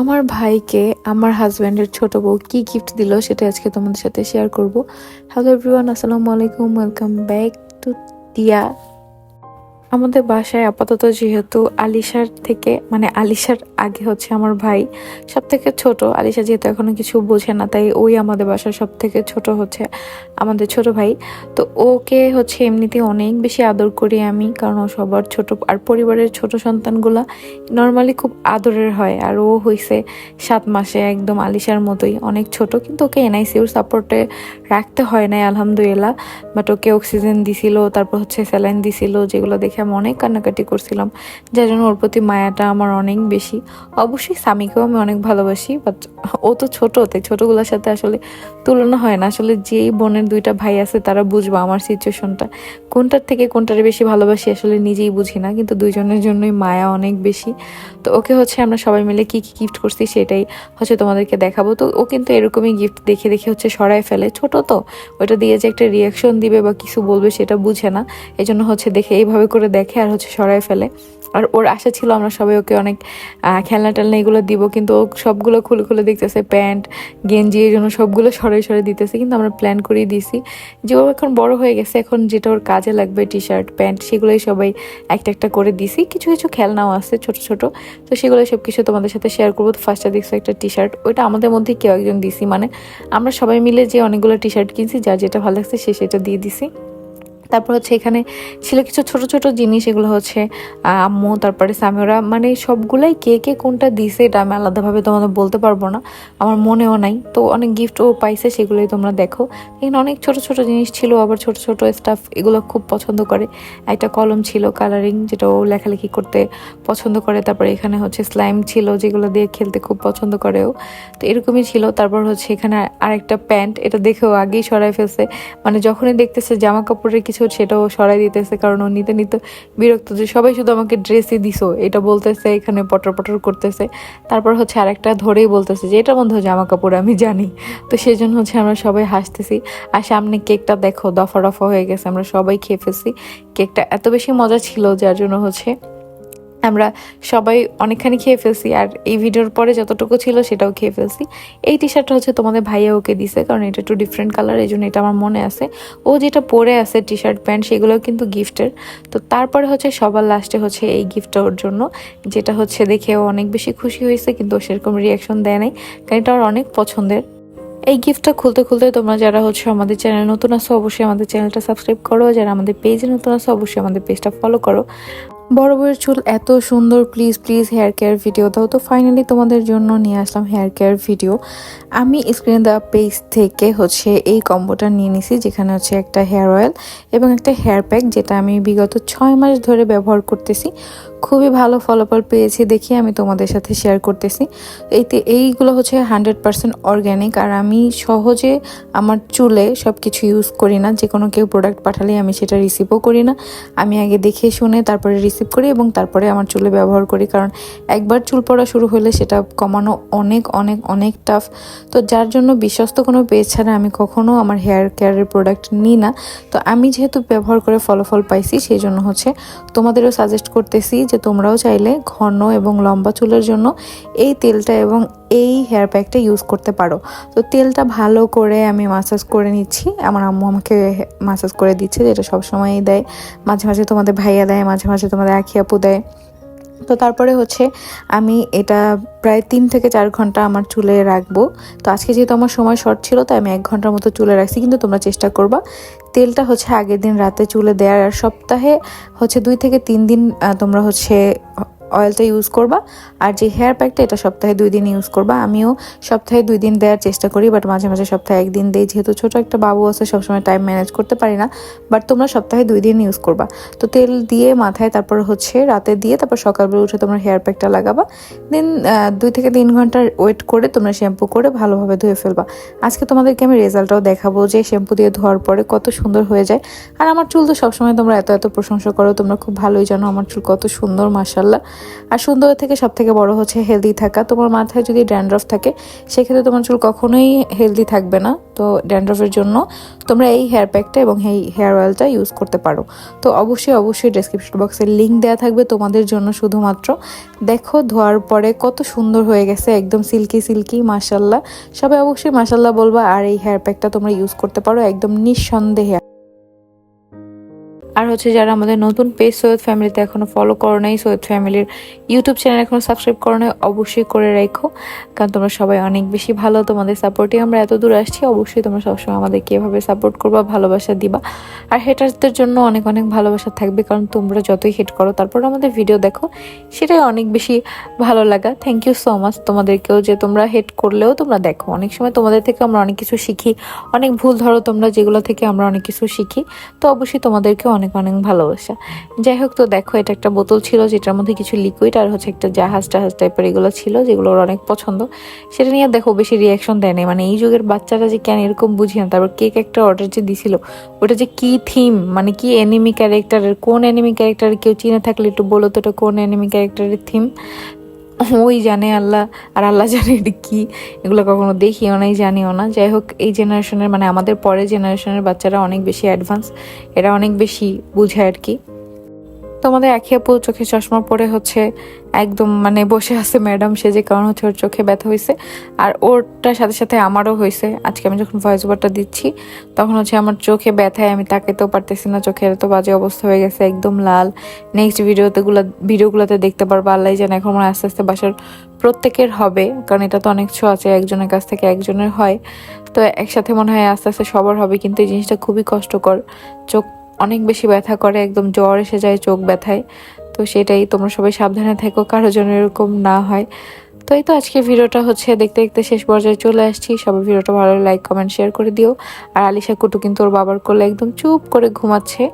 আমার ভাইকে, আমার হাজব্যান্ডের ছোট বউ কি গিফট দিল সেটা আজকে তোমাদের সাথে শেয়ার করব। হ্যালো এভরিওয়ান আসসালামু আলাইকুম ওয়েলকাম ব্যাক টু টিয়া আমাদের বাসায় আপাতত যেহেতু আলিশার থেকে মানে আলিশার আগে হচ্ছে আমার ভাই সব থেকে ছোট। আলিশা যেহেতু এখনও কিছু বোঝে না, তাই ওই আমাদের বাসার সব থেকে ছোট হচ্ছে আমাদের ছোট ভাই। তো ওকে হচ্ছে এমনিতে অনেক বেশি আদর করি আমি, কারণ ও সবার ছোট আর পরিবারের ছোট সন্তানগুলা নর্মালি খুব আদরের হয়। আর ও হয়েছে সাত মাসে একদম আলিশার মতোই অনেক ছোট, কিন্তু ওকে এনআইসিউর সাপোর্টে রাখতে হয় নাই, আলহামদুলিল্লাহ। বাট ওকে অক্সিজেন দিছিল, তারপর হচ্ছে স্যালাইন দিছিল, যেগুলো দেখে আমি অনেক কান্নাকাটি করছিলাম, যার জন্য ওর প্রতি মায়াটা আমার অনেক বেশি। অবশ্যই স্বামীকেও আমি অনেক ভালোবাসি বাট ও তো ছোট, তাই ছোটগুলোর সাথে আসলে তুলনা হয় না। আসলে যেই বোনের দুইটা ভাই আছে, তারা বুঝব আমার সিচুয়েশনটা কোনটার থেকে কোনটার বেশি ভালোবাসি আসলে নিজেই বুঝি না, কিন্তু দুইজনের জন্যই মায়া অনেক বেশি। তো ওকে হচ্ছে আমরা সবাই মিলে কি কি গিফট করছি সেটাই হচ্ছে তোমাদেরকে দেখাবো। তো ও কিন্তু এরকমই গিফট দেখে দেখে হচ্ছে সরায় ফেলে। ছোট তো ওটা দিয়ে যে একটা রিয়াকশন দিবে বা কিছু বলবে সেটা বুঝে না। এই জন্য হচ্ছে দেখে এইভাবে করে দেখে আর হচ্ছে সরায় ফেলে। আর ওর আশা ছিল আমরা সবাই ওকে অনেক খেলনা টেলনা এগুলো দিব, কিন্তু ও সবগুলো খুলে খুলে দেখতেছে, প্যান্ট, গেঞ্জি এই জন্য সবগুলো সরাই সরাই দিতেছে, কিন্তু আমরা প্ল্যান করেই দিছি যে ও এখন বড় হয়ে গেছে, এখন যেটা ওর কাজে লাগবে টি শার্ট প্যান্ট, সেগুলোই সবাই একটা একটা করে দিছি কিছু কিছু খেলনাও আছে ছোট ছোট, তো সেগুলো সব কিছু তোমাদের সাথে শেয়ার করব। তো ফার্স্টে দেখছ একটা টি শার্ট ওইটা আমাদের মধ্যে কেউ একজন দিছি মানে আমরা সবাই মিলে যে অনেকগুলো টি শার্ট কিনছি, যার যেটা ভালো লাগছে সে সেটা দিয়ে দিছি। তারপর হচ্ছে এখানে ছিল কিছু ছোট ছোট জিনিস, এগুলো হচ্ছে আম্মু, তারপরে সামিওরা মানে সবগুলাই কে কে কোনটা দিছে এটা আমি আলাদাভাবে তোমাদের বলতে পারব না। আমার মনেও নাই। তো অনেক গিফট ও পাইছে, সেগুলোই তোমরা দেখো। এখানে অনেক ছোট ছোট জিনিস ছিল, আবার ছোট ছোট স্টাফ এগুলো খুব পছন্দ করে। একটা কলম ছিল কালারিং যেটা ও লেখালেখি করতে পছন্দ করে। তারপরে এখানে হচ্ছে স্লাইম ছিল, যেগুলো দিয়ে খেলতে খুব পছন্দ করে ও। তো এরকমই ছিল। তারপর হচ্ছে এখানে আরেকটা প্যান্ট, এটা দেখেও আগেই সরাই ফেলছে। মানে যখনই দেখতেছে জামা কাপড়ের কিছু সেটাও সরাই দিতেছে, কারণ ও নিতে নিতে বিরক্ত যে সবাই শুধু আমাকে ড্রেসই দিছো, এটা বলতেছে, এখানে পটর পটর করতেছে। তারপর হচ্ছে আরেকটা ধরেই বলতেছে যে, এটা বন্ধু জামা কাপড়, আমি জানি। তো সেই জন্য হচ্ছে আমরা সবাই হাসতেছি। আর সামনে কেকটা দেখো, দফা দফা হয়ে গেছে, আমরা সবাই খেয়ে ফেলছি। কেকটা এত বেশি মজা ছিল, যার জন্য হচ্ছে আমরা সবাই অনেকখানি খেয়ে ফেলছি, আর এই ভিডিওর পরে যতটুকু ছিল সেটাও খেয়ে ফেলছি। এই টি শার্টটা হচ্ছে তোমাদের ভাইয়া ওকে দিছে, কারণ এটা একটু ডিফারেন্ট কালার এই জন্য এটা আমার মনে আছে। ও যেটা পরে আছে টি শার্ট প্যান্ট সেগুলোও কিন্তু গিফটের তো তারপরে হচ্ছে সবার লাস্টে হচ্ছে এই গিফটটা ওর জন্য, যেটা হচ্ছে দেখে ও অনেক বেশি খুশি হয়েছে, কিন্তু সেরকম রিয়াকশন দেয় নাই, কারণ এটা ওর অনেক পছন্দের। এই গিফটটা খুলতে খুলতে তোমরা যারা হচ্ছে আমাদের চ্যানেল নতুন আছো, অবশ্যই আমাদের চ্যানেলটা সাবস্ক্রাইব করো যারা আমাদের পেজে নতুন আছো, অবশ্যই আমাদের পেজটা ফলো করো। বড় বউয়ের চুল এত সুন্দর please please hair care video দাও। তো ফাইনালি তোমাদের জন্য নিয়ে আসলাম হেয়ার কেয়ার ভিডিও আমি স্ক্রিন দেওয়া পেজ থেকে হচ্ছে এই কম্বোটা নিয়ে নিছি, যেখানে হচ্ছে একটা হেয়ার অয়েল এবং একটা হেয়ার প্যাক যেটা আমি বিগত ছয় মাস ধরে ব্যবহার করতেছি। খুবই ভালো ফলাফল পেয়েছি দেখি আমি তোমাদের সাথে শেয়ার করতেছি। এইতে এইগুলো হচ্ছে হান্ড্রেড পার্সেন্ট অর্গ্যানিক আর আমি সহজে আমার চুলে সব কিছু ইউজ করি না, যে কোনো কেউ প্রোডাক্ট পাঠালে আমি সেটা রিসিভও করি না। আমি আগে দেখে শুনে তারপরে রিসিভ করি এবং তারপরে আমার চুলে ব্যবহার করি কারণ একবার চুল পড়া শুরু হলে সেটা কমানো অনেক অনেক অনেক টাফ তো যার জন্য বিশ্বস্ত কোনো পেজ ছাড়া আমি কখনও আমার হেয়ার কেয়ারের প্রোডাক্ট নিই না। তো আমি যেহেতু ব্যবহার করে ফলাফল পাইছি, সেই জন্য হচ্ছে তোমাদেরও সাজেস্ট করতেছি যে তোমরাও চাইলে ঘন এবং লম্বা চুলের জন্য এই তেলটা এবং এই হেয়ার প্যাকটা ইউজ করতে পারো। তো তেলটা ভালো করে আমি মাসাজ করে নিচ্ছি। আমার আম্মু আমাকে মাসাজ করে দিচ্ছে, যেটা সবসময়ই দেয়। মাঝে মাঝে তোমাদের ভাইয়া দেয়, মাঝে মাঝে তোমাদের আখি আপু দেয়। তো তারপরে হচ্ছে আমি এটা প্রায় তিন থেকে চার ঘণ্টা আমার চুলে রাখব। তো আজকে যেহেতু আমার সময় শর্ট ছিল, তাই আমি এক ঘণ্টার মতো চুলে রাখছি, কিন্তু তোমরা চেষ্টা করবা। তেলটা হচ্ছে আগের দিন রাতে চুলে দেওয়ার আর সপ্তাহে হচ্ছে দুই থেকে তিন দিন তোমরা হচ্ছে অয়েলটা ইউজ করবা। আর যে হেয়ার প্যাকটা এটা সপ্তাহে দুই দিন ইউজ করবা। আমিও সপ্তাহে দুই দিন দেওয়ার চেষ্টা করি বাট মাঝে মাঝে সপ্তাহে একদিন দেই। যেহেতু ছোট একটা বাবু আছে, সবসময় টাইম ম্যানেজ করতে পারি না বাট তোমরা সপ্তাহে দুই দিন ইউজ করবা। তো তেল দিয়ে মাথায়, তারপর হচ্ছে রাতে দিয়ে, তারপর সকালবেলা উঠে তোমরা হেয়ার প্যাকটা লাগাবা। দেন দুই থেকে তিন ঘণ্টা ওয়েট করে তোমরা শ্যাম্পু করে ভালোভাবে ধুয়ে ফেলবা। আজকে তোমাদেরকে আমি রেজাল্টটাও দেখাবো যে শ্যাম্পু দিয়ে ধোয়ার পরে কত সুন্দর হয়ে যায়। আর আমার চুল তো সবসময় তোমরা এত এত প্রশংসা করো, তোমরা খুব ভালোই জানো আমার চুল কত সুন্দর মাসাল্লাহ আর সুন্দর থেকে সব থেকে বড় হচ্ছে হেলদি থাকা। তোমার মাথায় যদি ড্যান্ড্রফ থাকে, সেক্ষেত্রে তোমার চুল কখনোই হেলদি থাকবে না। তো ড্যান্ড্রফের জন্য তোমরা এই হেয়ার প্যাকটা এবং এই হেয়ার অয়েলটা ইউজ করতে পারো। তো অবশ্যই অবশ্যই ডেসক্রিপশন বক্সে লিঙ্ক দেওয়া থাকবে তোমাদের জন্য শুধুমাত্র। দেখো, ধোয়ার পরে কত সুন্দর হয়ে গেছে, একদম সিল্কি সিল্কি মাসাল্লাহ সবাই অবশ্যই মাসাল্লাহ বলবা, আর এই হেয়ার প্যাকটা তোমরা ইউজ করতে পারো, একদম নিঃসন্দেহে। আর হচ্ছে যারা আমাদের নতুন পেজ সৈয়দ ফ্যামিলিতে এখনও ফলো করো নাই, সৈয়দ ফ্যামিলির ইউটিউব চ্যানেল এখনও সাবস্ক্রাইব করো নাই, অবশ্যই করে রেখো। কারণ তোমরা সবাই অনেক বেশি ভালো, তোমাদের সাপোর্টে আমরা এত দূর আসছি, অবশ্যই তোমরা সবসময় আমাদেরকে এভাবে সাপোর্ট করবা, ভালোবাসা দিবা। আর হেটার্সদের জন্য অনেক অনেক ভালোবাসা থাকবে, কারণ তোমরা যতই হেট করো, তারপর আমাদের ভিডিও দেখো, সেটাই অনেক বেশি ভালো লাগা। থ্যাংক ইউ সো মাচ তোমাদেরকেও যে তোমরা হেট করলেও তোমরা দেখো। অনেক সময় তোমাদের থেকে আমরা অনেক কিছু শিখি, অনেক ভুল ধরো তোমরা, যেগুলো থেকে আমরা অনেক কিছু শিখি। তো অবশ্যই তোমাদেরকেও অনেক অনেক অনেক ভালোবাসা। যাই হোক তো দেখো, এটা একটা বোতল ছিল যেটার মধ্যে কিছু লিকুইড আর হচ্ছে একটা জাহাজ টাহাজ টাইপের এগুলো ছিল, যেগুলো ওর অনেক পছন্দ। সেটা নিয়ে দেখো বেশি রিয়াকশন দেয় নাই। মানে এই যুগের বাচ্চারা যে কেন এরকম বুঝি না। তারপর কেক একটা অর্ডার যে দিছিল, ওটা যে কি থিম মানে কি এনিমি ক্যারেক্টারের কোন এনিমি ক্যারেক্টার কেউ চিনে থাকলে একটু বলো তো, এটা কোন এনিমি ক্যারেক্টারের থিম ওই জানে আল্লাহ, আর আল্লাহ জানে এটা কী? এগুলো কখনো দেখিও নাই, জানিও না। যাই হোক এই জেনারেশনের মানে আমাদের পরের জেনারেশনের বাচ্চারা অনেক বেশি অ্যাডভান্স এরা অনেক বেশি বুঝে আর কি। তোমাদের একে আপু চোখে চশমা পরে হচ্ছে একদম মানে বসে আছে ম্যাডাম, সে যে কারণ হচ্ছে ওর চোখে ব্যথা হয়েছে আর ওরটার সাথে সাথে আমারও হয়েছে আজকে আমি যখন ভয়েস ওভারটা দিচ্ছি, তখন হচ্ছে আমার চোখে ব্যথায় আমি তাকাতেও পারতেছি না। চোখের এত বাজে অবস্থা হয়ে গেছে, একদম লাল। নেক্সট ভিডিওতে গুলা ভিডিওগুলোতে দেখতে পারব আল্লাহ জানে এখন হয় আস্তে আস্তে বাসার প্রত্যেকের হবে, কারণ এটা তো অনেক ছো আছে, একজনের কাছ থেকে একজনের হয়। তো একসাথে মনে হয় আস্তে আস্তে সবার হবে, কিন্তু এই জিনিসটা খুবই কষ্টকর। চোখ অনেক বেশি ব্যথা করে, একদম জ্বর এসে যায়, চোখ ব্যথায়। তো সেটাই, তোমরা সবাই সাবধানে থেকো, কারও যেন এরকম না হয়। তো এই তো আজকে ভিডিওটা হচ্ছে, দেখতে দেখতে শেষ পর্যায়ে চলে আসছি। সবাই ভিডিওটা ভালো লাইক কমেন্ট শেয়ার করে দিও। আর আলিশা কুটু কিন্তু ওর বাবার কোলে একদম চুপ করে ঘুমাচ্ছে।